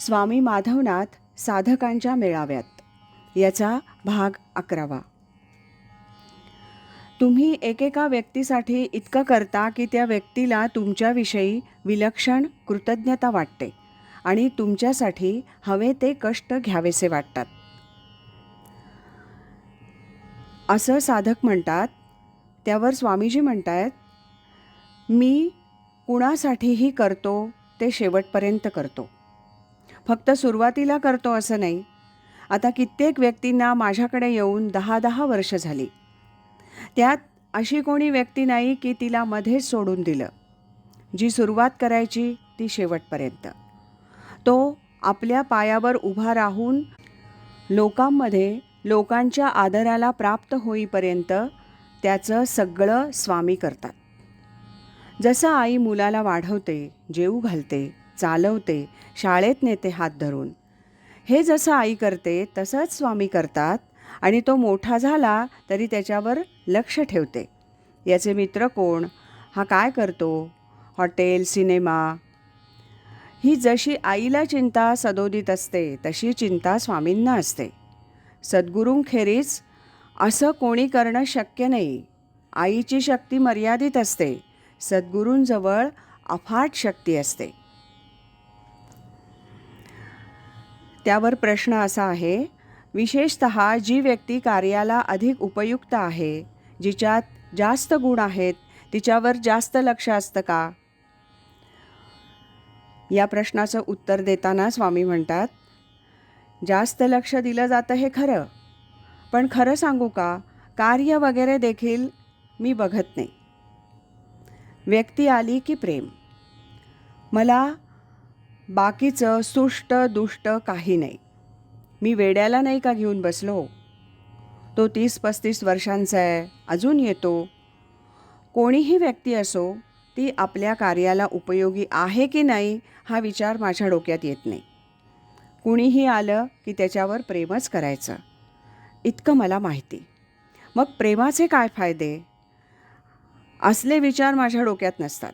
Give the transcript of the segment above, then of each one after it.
स्वामी माधवनाथ साधकांच्या मेळाव्यात. याचा भाग अकरावा. तुम्ही एकेका व्यक्तीसाठी इतकं करता की त्या व्यक्तीला तुमच्याविषयी विलक्षण कृतज्ञता वाटते आणि तुमच्यासाठी हवे ते कष्ट घ्यावेसे वाटतात. असं साधक म्हणतात त्यावर स्वामीजी आहेत मी कुणासाठीही करतो ते शेवटपर्यंत करतो. फक्त सुरुवातीला करतो असं नाही. आता कित्येक व्यक्तींना माझ्याकडे येऊन दहा दहा वर्ष झाली. त्यात अशी कोणी व्यक्ती नाही की तिला मध्येच सोडून दिलं. जी सुरुवात करायची ती शेवटपर्यंत. तो आपल्या पायावर उभा राहून लोकांमध्ये लोकांच्या आदराला प्राप्त होईपर्यंत त्याचं सगळं स्वामी करतात. जसं आई मुलाला वाढवते जेऊ घालते चालवते शाळेत नेते हात धरून. हे जसं आई करते तसंच स्वामी करतात आणि तो मोठा झाला तरी त्याच्यावर लक्ष ठेवते. याचे मित्र कोण? हा काय करतो? Hotel cinema? ही जशी आईला चिंता सदोदित असते तशी चिंता स्वामींना असते. सद्गुरूंखेरीज असं कोणी करणं शक्य नाही. आईची शक्ती मर्यादित असते. सद्गुरूंजवळ अफाट शक्ती असते. त्यावर प्रश्न असा आहे विशेषत जी व्यक्ती कार्याला अधिक उपयुक्त आहे जिच्यात जास्त गुण आहेत तिच्यावर जास्त लक्ष असतं का? या प्रश्नाचं उत्तर देताना स्वामी म्हणतात जास्त लक्ष दिलं जातं हे खरं पण खरं सांगू का कार्य वगैरे देखील मी बघत नाही. व्यक्ती आली की प्रेम. मला बाकीचं सुष्ट दुष्ट काही नाही. मी वेड्याला नाही का घेऊन बसलो? तो तीस पस्तीस वर्षांचा आहे अजून येतो. कोणीही व्यक्ती असो ती आपल्या कार्याला उपयोगी आहे की नाही हा विचार माझ्या डोक्यात येत नाही. कुणीही आलं की त्याच्यावर प्रेमच करायचं. इतकं मला माहिती. मग प्रेमाचे काय फायदे? असले विचार माझ्या डोक्यात नसतात.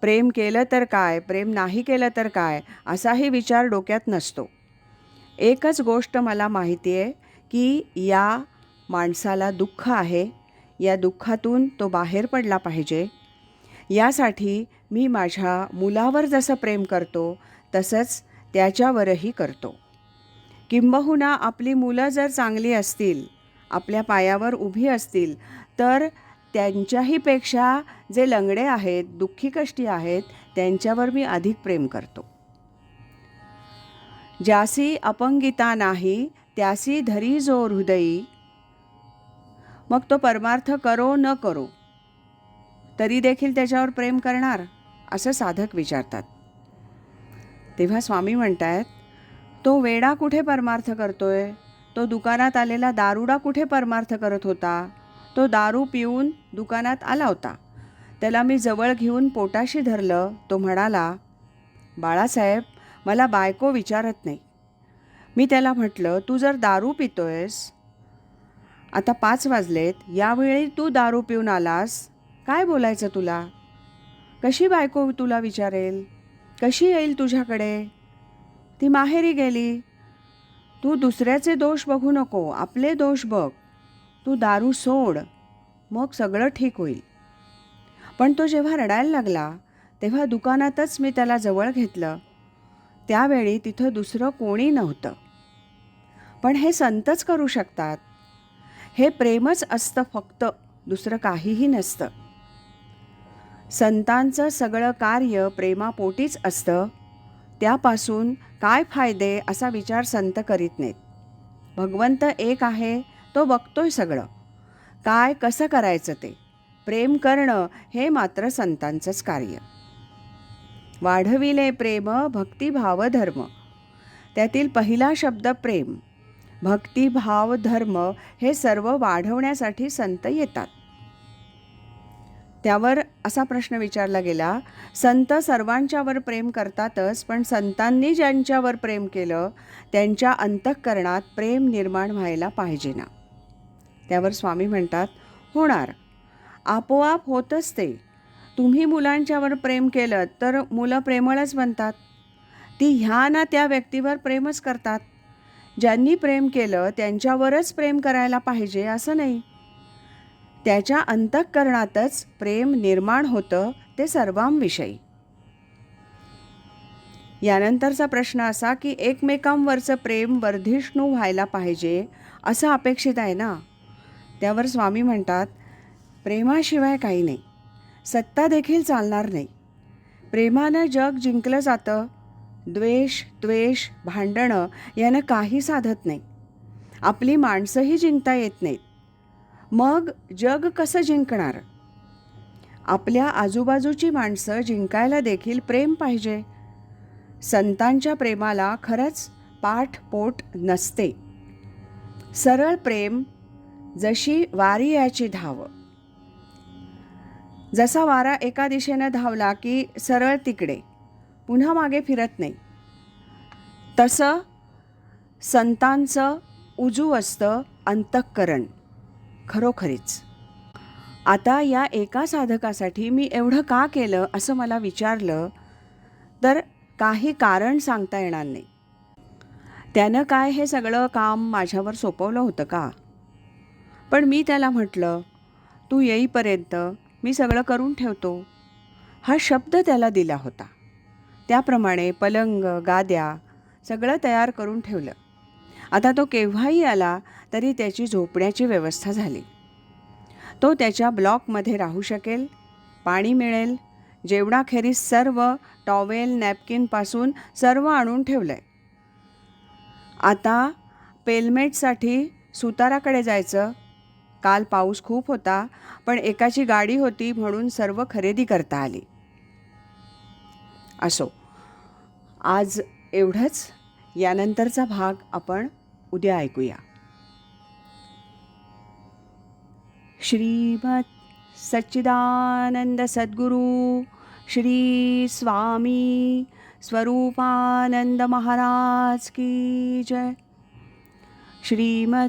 प्रेम केलं तर काय? प्रेम नाही केलं तर काय? असाही विचार डोक्यात नसतो. एकच गोष्ट मला माहिती आहे की या माणसाला दुःख आहे. या दुःखातून तो बाहेर पडला पाहिजे. यासाठी मी माझ्या मुलावर जसं प्रेम करतो तसंच त्याच्यावरही करतो. किंबहुना आपली मुलं जर चांगली असतील आपल्या पायावर उभी असतील तर त्यांच्याहीपेक्षा जे लंगडे आहेत दुःखी कष्टी आहेत त्यांच्यावर मी अधिक प्रेम करतो. ज्यासी अपंगिता नाही त्यासी धरी जो हृदयी. मग तो परमार्थ करो न करो तरी देखील त्याच्यावर प्रेम करणार असं साधक विचारतात. तेव्हा स्वामी म्हणतायत तो वेडा कुठे परमार्थ करतोय? तो दुकानात आलेला दारुडा कुठे परमार्थ करत होता? तो दारू पिऊन दुकानात आला होता. त्याला मी जवळ घेऊन पोटाशी धरलं. तो म्हणाला बाळासाहेब मला बायको विचारत नाही. मी त्याला म्हटलं तू जर दारू पितोयस आता पाच वाजलेत यावेळी तू दारू पिऊन आलास. काय बोलायचं तुला? कशी बायको तुला विचारेल? कशी येईल तुझ्याकडे? ती माहेरी गेली. तू दुसऱ्याचे दोष बघू नको आपले दोष बघ. तू दारू सोड. मग सगळं ठीक होईल. पण तो जेव्हा रडायला लागला तेव्हा दुकानातच मी त्याला जवळ घेतलं. त्यावेळी तिथं दुसरं कोणी नव्हतं. पण हे संतच करू शकतात. हे प्रेमच असतं फक्त दुसरं काहीही नसतं. संतांचं सगळं कार्य प्रेमापोटीच असतं. त्यापासून काय फायदे असा विचार संत करीत नाहीत. भगवंत एक आहे तो बघतोय सगळं. काय कसं करायचं ते? प्रेम करणं हे मात्र संतांचंच कार्य. वाढविले प्रेम भक्तिभाव धर्म. त्यातील पहिला शब्द प्रेम. भक्तिभाव धर्म हे सर्व वाढवण्यासाठी संत येतात. त्यावर असा प्रश्न विचारला गेला संत सर्वांच्यावर प्रेम करतातच पण संतांनी ज्यांच्यावर प्रेम केलं त्यांच्या अंतःकरणात प्रेम निर्माण व्हायला पाहिजे ना त्यावर स्वामी म्हणतात होणार. आपोआप होतच ते तुम्ही मुलांच्यावर प्रेम केलं तर मुलं प्रेमळच बनतात. ती ह्या ना त्या व्यक्तीवर प्रेमच करतात. ज्यांनी प्रेम केलं त्यांच्यावरच प्रेम करायला पाहिजे असं नाही. त्याच्या अंतःकरणातच प्रेम निर्माण होतं ते सर्वांविषयी. यानंतरचा प्रश्न असा की एकमेकांवरचं प्रेम वर्धिष्णू व्हायला पाहिजे असं अपेक्षित आहे ना? त्यावर स्वामी म्हणतात प्रेमाशिवाय काही नाही. सत्ता देखील चालणार नाही. प्रेमानं जग जिंकलं जातं. द्वेष द्वेष भांडणं यानं काही साधत नाही. आपली माणसंही जिंकता येत नाहीत. मग जग कसं जिंकणार? आपल्या आजूबाजूची माणसं जिंकायला देखील प्रेम पाहिजे. संतांच्या प्रेमाला खरंच पाठपोट नसते. सरळ प्रेम जशी वारी याची धाव. जसा वारा एका दिशेनं धावला की सरळ तिकडे पुन्हा मागे फिरत नाही. तसं संतांचं उजू असतं अंतःकरण खरोखरीच. आता या एका साधकासाठी मी एवढं का केलं असं मला विचारलं तर काही कारण सांगता येणार नाही. त्यानं काय हे सगळं काम माझ्यावर सोपवलं होतं का? पण मी त्याला म्हटलं तू येईपर्यंत मी सगळं करून ठेवतो. हा शब्द त्याला दिला होता. त्याप्रमाणे पलंग गाद्या सगळं तयार करून ठेवलं. आता तो केव्हाही आला तरी त्याची झोपण्याची व्यवस्था झाली. तो त्याच्या ब्लॉकमध्ये राहू शकेल पाणी मिळेल जेवणाखेरीज सर्व टॉवेल नॅपकिनपासून सर्व आणून ठेवलं आहे आता पेलमेटसाठी सुताराकडे जायचं काल पाऊस खूप होता पण एकाची गाडी होती म्हणून सर्व खरेदी करता आली. असो आज एवढंच. यानंतरचा भाग आपण उद्या ऐकूया. श्रीमत सच्चिदानंद सद्गुरू श्री स्वामी स्वरूपानंद महाराज की जय. श्रीमत